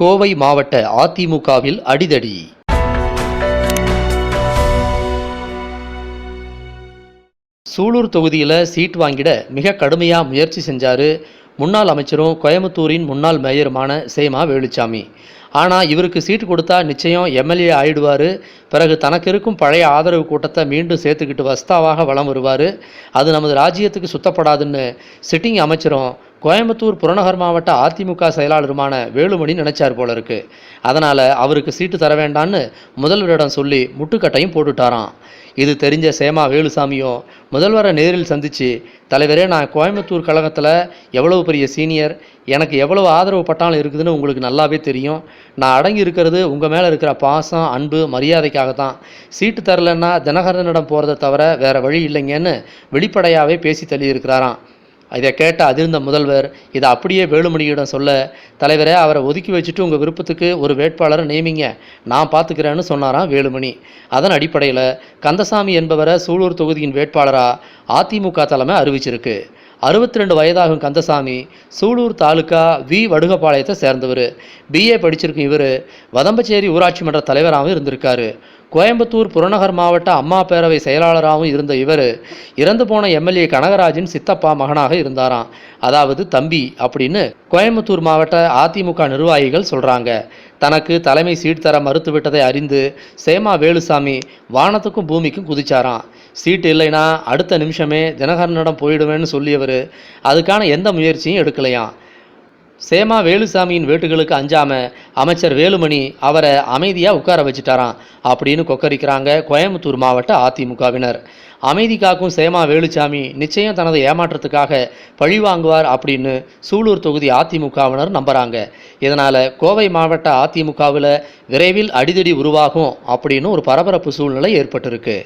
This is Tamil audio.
கோவை மாவட்ட அதிமுகவில் அடிதடி. சூலூர் தொகுதியில் சீட் வாங்கிட மிக கடுமையாக முயற்சி செஞ்சார் முன்னாள் அமைச்சரும் கோயம்புத்தூரின் முன்னாள் மேயருமான சேமா வேலுச்சாமி. ஆனால் இவருக்கு சீட்டு கொடுத்தா நிச்சயம் எம்எல்ஏ ஆயிடுவார். பிறகு தனக்கு இருக்கும் பழைய ஆதரவு கூட்டத்தை மீண்டும் சேர்த்துக்கிட்டு வஸ்தாவாக வலம் வருவார். அது நமது ராஜ்யத்துக்கு சுத்தப்படாதுன்னு சிட்டிங் அமைச்சரும் கோயம்புத்தூர் புறநகர் மாவட்ட அதிமுக செயலாளருமான வேலுமணி நினைச்சார் போல இருக்கு அதனால் அவருக்கு சீட்டு தர வேண்டான்னு முதல்வரிடம் சொல்லி முட்டுக்கட்டையும் போட்டுட்டாராம். இது தெரிஞ்ச சேமா வேலுசாமியும் முதல்வரை நேரில் சந்திச்சு தலைவரே நான் கோயம்புத்தூர் கழகத்தில் எவ்வளவு பெரிய சீனியர் எனக்கு எவ்வளவு ஆதரவு பட்டாலும் இருக்குதுன்னு உங்களுக்கு நல்லாவே தெரியும். நான் அடங்கி இருக்கிறது உங்கள் மேலே இருக்கிற பாசம் அன்பு மரியாதைக்காக தான் சீட்டு தரலன்னா தினகரனிடம் போகிறத தவிர வேறு வழி இல்லைங்கன்னு வெளிப்படையாகவே பேசி தள்ளியிருக்கிறாராம். இதை கேட்ட அதிர்ந்த முதல்வர் இதை அப்படியே வேலுமணியிடம் சொல்ல தலைவரே அவரை ஒதுக்கி வச்சுட்டு உங்கள் விருப்பத்துக்கு ஒரு வேட்பாளரை நியமிங்க. நான் பார்த்துக்கிறேன்னு சொன்னாராம் வேலுமணி. அதன் அடிப்படையில் கந்தசாமி என்பவரை சூலூர் தொகுதியின் வேட்பாளராக அதிமுக தலைமை அறிவிச்சிருக்கு. அறுபத்தி ரெண்டு வயதாகும் கந்தசாமி சூலூர் தாலுக்கா வி. வடுகப்பாளையத்தை சேர்ந்தவர். பிஏ படிச்சிருக்கும் இவர் வதம்பச்சேரி ஊராட்சி மன்ற தலைவராகவும் இருந்திருக்காரு. கோயம்புத்தூர் புறநகர் மாவட்ட அம்மா பேரவை செயலாளராகவும் இருந்த இவர் இறந்து போன எம்எல்ஏ கனகராஜின் சித்தப்பா மகனாக இருந்தாராம். அதாவது தம்பி அப்படின்னு கோயம்புத்தூர் மாவட்ட அதிமுக நிர்வாகிகள் சொல்கிறாங்க தனக்கு தலைமை சீட் தர மறுத்துவிட்டதை அறிந்து சேமா வேலுசாமி வானத்துக்கும் பூமிக்கும் குதிச்சாராம். சீட்டு இல்லைன்னா அடுத்த நிமிஷமே தினகரனிடம் போயிடுவேன்னு சொல்லியவர். அதுக்கான எந்த முயற்சியும் எடுக்கலையாம். சேமா வேலுசாமியின் வேட்டுகளுக்கு அஞ்சாம அமைச்சர் வேலுமணி அவரை அமைதியாக உட்கார வச்சுட்டாராம் அப்படின்னு கொக்கரிக்கிறாங்க கோயம்புத்தூர் மாவட்ட அதிமுகவினர். அமைதி காக்கும் சேமா வேலுசாமி நிச்சயம் தனது ஏமாற்றத்துக்காக பழி வாங்குவார் அப்படின்னு சூலூர் தொகுதி அதிமுகவினர் நம்புகிறாங்க இதனால் கோவை மாவட்ட அதிமுகவில் விரைவில் அடிதடி உருவாகும் அப்படின்னு ஒரு பரபரப்பு சூழ்நிலை ஏற்பட்டிருக்கு.